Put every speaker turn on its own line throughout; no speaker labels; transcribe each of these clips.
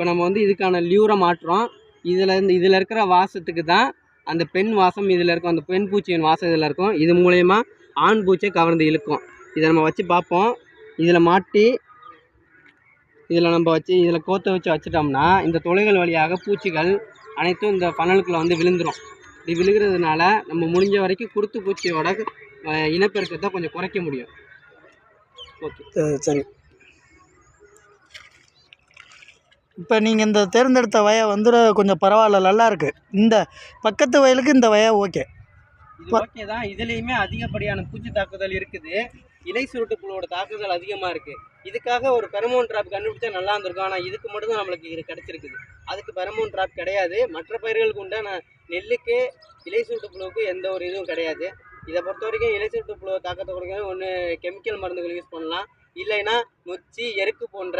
இப்போ நம்ம வந்து இதுக்கான லியூரை மாட்டுறோம் இதில் இருந்து இதில் இருக்கிற வாசத்துக்கு தான் அந்த பெண் வாசம் இதில் இருக்கும். அந்த பெண் பூச்சியின் வாசம் இதில் இருக்கும். இது மூலயமா ஆண் பூச்சியை கவர்ந்து இழுக்கும். இதை நம்ம வச்சு பார்ப்போம். இதில் மாட்டி இதில் நம்ம வச்சு இதில் கோத்த வச்சு வச்சுட்டோம்னா இந்த துளைகள் வழியாக பூச்சிகள் அனைத்தும் இந்த ஃபனலுக்குள்ளே வந்து விழுந்துரும். இப்படி விழுகிறதுனால நம்ம முடிஞ்ச வரைக்கும் குருத்து பூச்சியோட இனப்பெருக்கத்தை கொஞ்சம் குறைக்க முடியும். ஓகே.
சரி. இப்போ நீங்கள் இந்த தேர்ந்தெடுத்த வய வந்து கொஞ்சம் பரவாயில்ல நல்லாயிருக்கு இந்த பக்கத்து வயலுக்கு இந்த வய ஓகே.
இது ஓகே தான். இதுலேயுமே அதிகப்படியான பூச்சி தாக்குதல் இருக்குது. இலை சுருட்டு புழுவோட தாக்குதல் அதிகமாக இருக்குது இதுக்காக ஒரு பெரமோன் ட்ராப் கண்டுபிடிச்சா நல்லா இருந்திருக்கும். ஆனால் இதுக்கு மட்டும் தான் நம்மளுக்கு இது கிடச்சிருக்குது. அதுக்கு பெரமோன் ட்ராப் கிடையாது. மற்ற பயிர்களுக்கு உண்டான நெல்லுக்கு இலை சுருட்டு புழுவுக்கு எந்த ஒரு இதுவும் கிடையாது. இதை பொறுத்த வரைக்கும் இலை சுருட்டு புழுவை தாக்கத்தை கொடுக்க ஒன்று கெமிக்கல் மருந்துகள் யூஸ் பண்ணலாம். இல்லைன்னா நொச்சி எருக்கு போன்ற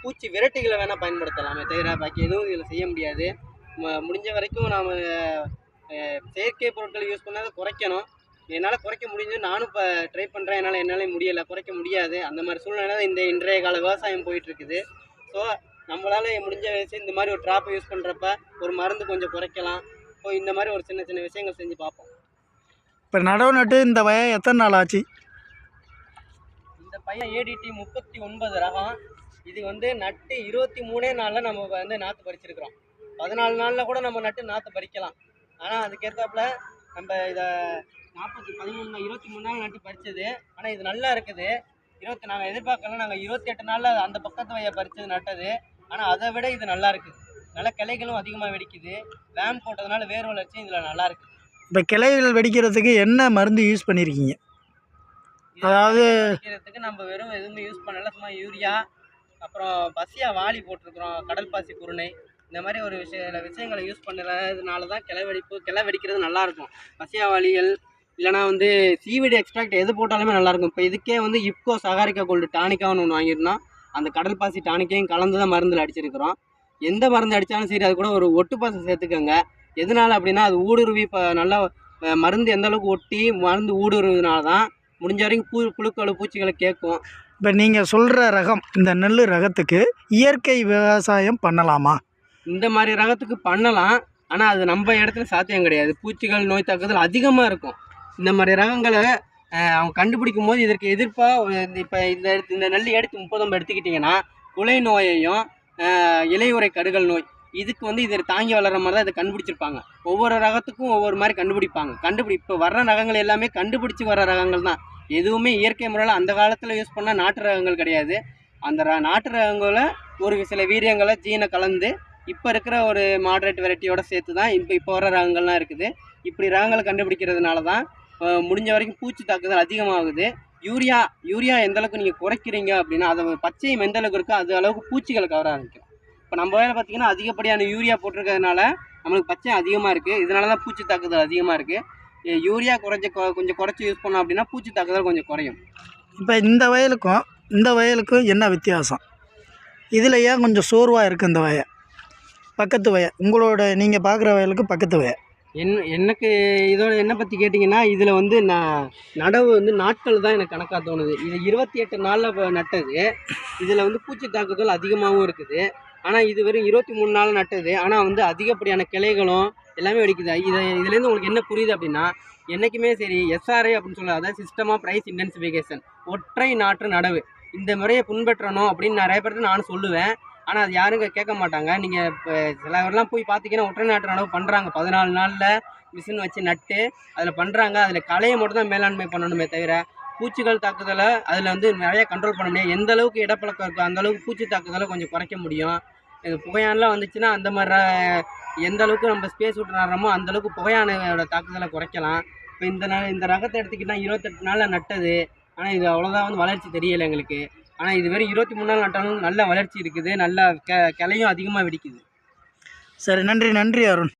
பூச்சி விரட்டிகளை வேணால் பயன்படுத்தலாமே தவிர பாக்கி எதுவும் இதில் செய்ய முடியாது. ம- முடிஞ்ச வரைக்கும் நாம் செயற்கை பொருட்கள் யூஸ் பண்ணாத குறைக்கணும். என்னால் குறைக்க முடிஞ்சு நானும் இப்போ ட்ரை பண்ணுறேன் என்னால் என்னால் முடியலை. குறைக்க முடியாது. அந்த மாதிரி சூழ்நிலை தான் இந்த இன்றைய கால விவசாயம் போயிட்டுருக்குது ஸோ நம்மளால் முடிஞ்ச விஷயம் இந்த மாதிரி ஒரு ட்ராப்பை யூஸ் பண்ணுறப்ப ஒரு மருந்து கொஞ்சம் குறைக்கலாம். ஸோ இந்த மாதிரி ஒரு சின்ன சின்ன விஷயங்கள் செஞ்சு பார்ப்போம்.
இப்போ நடவு நட்டு இந்த வய எத்தனை நாள் ஆச்சு?
பையன் ஏடிடி முப்பத்தி ஒன்பது ரகம். இது வந்து நட்டு இருபத்தி மூணே நாளில் நம்ம வந்து நாற்று பறிச்சிருக்கிறோம். பதினாலு நாளில் கூட நம்ம நட்டு நாற்று பறிக்கலாம். ஆனால் அதுக்கேற்றாப்புல நம்ம இதை நாற்பத்தி பதிமூணு இருபத்தி மூணு நாள் நட்டு பறிச்சது. ஆனால் இது நல்லா இருக்குது. இருபத்தி நாங்கள் எதிர்பார்க்கலாம் நாங்கள் இருபத்தி எட்டு நாளில் அந்த பக்கத்து வய பறித்தது நட்டது. ஆனால் அதை விட இது நல்லா இருக்குது நல்ல கிளைகளும் அதிகமாக வெடிக்குது. வேம் போட்டதுனால வேர் வளர்ச்சி இதில் நல்லா இருக்குது
இப்போ கிளைகள் வெடிக்கிறதுக்கு என்ன மருந்து யூஸ் பண்ணியிருக்கீங்க அதாவது-
நம்ம வெறும் எதுவுமே யூஸ் பண்ணல சும்மா யூரியா அப்புறம் பசியா வாளி போட்டிருக்கிறோம் கடல் பாசி குருணை. இந்த மாதிரி ஒரு விஷய விஷயங்களை யூஸ் பண்ணுறதுனால தான் கிளை வெடிப்பு கிளை வெடிக்கிறது நல்லாயிருக்கும் பசியா வாளிகள் இல்லைனா வந்து சிவிடி எக்ஸ்ட்ராக்ட் எது போட்டாலுமே நல்லாயிருக்கும் இப்போ இதுக்கே வந்து இப்கோ சகாரிக்கா கோல்டு டானிக்கான்னு ஒன்று வாங்கியிருந்தோம் அந்த கடல் பாசி டானிக்கையும் கலந்து தான் மருந்தில் அடிச்சிருக்கிறோம். எந்த மருந்து அடித்தாலும் சரி அது கூட ஒரு ஒட்டு பாசம் சேர்த்துக்கோங்க. எதனால அப்படின்னா அது ஊடுருவி இப்போ நல்லா மருந்து எந்த அளவுக்கு ஒட்டி மருந்து ஊடுருவதுனால தான் முடிஞ்ச வரைக்கும் பூ புழுக்கள் பூச்சிகளை கேட்கும்.
இப்போ நீங்கள் சொல்கிற ரகம் இந்த நெல் ரகத்துக்கு இயற்கை விவசாயம் பண்ணலாமா?
இந்த மாதிரி ரகத்துக்கு பண்ணலாம். ஆனால் அது நம்ம இடத்துல சாத்தியம் கிடையாது. பூச்சிகள் நோய் தாக்குதல் அதிகமாக இருக்கும். இந்த மாதிரி ரகங்களை அவங்க கண்டுபிடிக்கும் போது இதற்கு எதிர்ப்பாக இப்போ இந்த இந்த நெல் எடுத்து முப்பதொம்பது எடுத்துக்கிட்டிங்கன்னா குலை நோயையும் இலையுறை கருகல் நோய் இதுக்கு வந்து இதை தாங்கி வளர்கிற மாதிரி தான் இதை கண்டுபிடிச்சிருப்பாங்க. ஒவ்வொரு ரகத்துக்கும் ஒவ்வொரு மாதிரி கண்டுபிடிப்பாங்க. கண்டுபிடி இப்போ வர்ற ரகங்கள் எல்லாமே கண்டுபிடிச்சி வர ரகங்கள் தான். எதுவுமே இயற்கை முறையில் அந்த காலத்தில் யூஸ் பண்ண நாட்டு ரகங்கள் கிடையாது. அந்த ர நாட்டு ரகங்களை ஒரு சில வீரியங்களை ஜீனை கலந்து இப்போ இருக்கிற ஒரு மாடரேட் வெரைட்டியோட சேர்த்து தான் இப்போ இப்போ வர ரகங்கள்லாம் இருக்குது. இப்படி ரகங்களை கண்டுபிடிக்கிறதுனால தான் முடிஞ்ச வரைக்கும் பூச்சி தாக்குதல் அதிகமாகுது. யூரியா யூரியா எந்த அளவுக்கு நீங்கள் குறைக்கிறீங்க அப்படின்னா அதை பச்சையும் எந்த அளவுக்கு இருக்கோ அது அளவுக்கு பூச்சிகளை கவர ஆரம்பிக்கும். இப்போ நம்ம வேலை பார்த்தீங்கன்னா அதிகப்படியான யூரியா போட்டிருக்கிறதுனால நம்மளுக்கு பச்சை அதிகமாக இருக்குது இதனால தான் பூச்சி தாக்குதல் அதிகமாக இருக்குது யூரியா குறைஞ்ச கொஞ்சம் குறைச்சி யூஸ் பண்ணோம் அப்படின்னா பூச்சி தாக்குதல் கொஞ்சம் குறையும்.
இப்போ இந்த வயலுக்கும் இந்த வயலுக்கும் என்ன வித்தியாசம்? இதில் ஏன் கொஞ்சம் சோர்வாக இருக்குது இந்த வய? பக்கத்து வய. உங்களோட நீங்கள் பார்க்குற வயலுக்கு பக்கத்து வய.
என் எனக்கு இதோட என்ன பற்றி கேட்டிங்கன்னா இதில் வந்து நான் நடவு வந்து நாட்கள் தான் எனக்கு கணக்காக தோணுது. இது இருபத்தி எட்டு நாளில் நட்டது. இதில் வந்து பூச்சி தாக்குதல் அதிகமாகவும் இருக்குது. ஆனால் இது வெறும் இருபத்தி மூணு நாள் நட்டது. ஆனால் வந்து அதிகப்படியான கிளைகளும் எல்லாமே வெடிக்குது. இதை இதுலேருந்து உங்களுக்கு என்ன புரியுது அப்படின்னா என்றைக்குமே சரி எஸ்ஆர்ஐ அப்படின்னு சொல்ல அதாவது சிஸ்டம் ஆஃப் ப்ரைஸ் இன்டென்சிஃபிகேஷன் ஒற்றை நாற்று நடவு. இந்த முறையை பின்பற்றணும் அப்படின்னு நிறைய பேர்ட்ட நானும் சொல்லுவேன். ஆனால் அது யாரும் கேட்க மாட்டாங்க. நீங்கள் இப்போ சிலவரெல்லாம் போய் பார்த்தீங்கன்னா ஒற்றை நாற்று நடவு பண்ணுறாங்க பதினாலு நாளில் மிஷின் வச்சு நட்டு அதில் பண்ணுறாங்க அதில் கலையை மட்டும் தான் மேலாண்மை பண்ணணுமே தவிர பூச்சிகள் தாக்குதலை அதில் வந்து நிறைய கண்ட்ரோல் பண்ண முடியும் எந்த அளவுக்கு இடப்பழக்கம் இருக்கோ அந்த அளவுக்கு பூச்சி தாக்குதலை கொஞ்சம் குறைக்க முடியும். இது புகையானலாம் வந்துச்சுன்னா அந்த மாதிரி எந்த அளவுக்கு நம்ம ஸ்பேஸ் விட்டு நடுறோமோ அந்த அளவுக்கு புகையானோட தாக்குதலை குறைக்கலாம். இப்போ இந்த ந இந்த ரகத்தை எடுத்துக்கிட்டால் இருபத்தெட்டு நாளில் நட்டது. ஆனால் இது அவ்வளோதான் வந்து வளர்ச்சி தெரியலை எங்களுக்கு. ஆனால் இது வெறும் இருபத்தி மூணு நாள் நட்டாலும் நல்ல வளர்ச்சி இருக்குது. நல்ல க கிளையும் அதிகமாக வெடிக்குது.
சரி நன்றி நன்றி அருண்.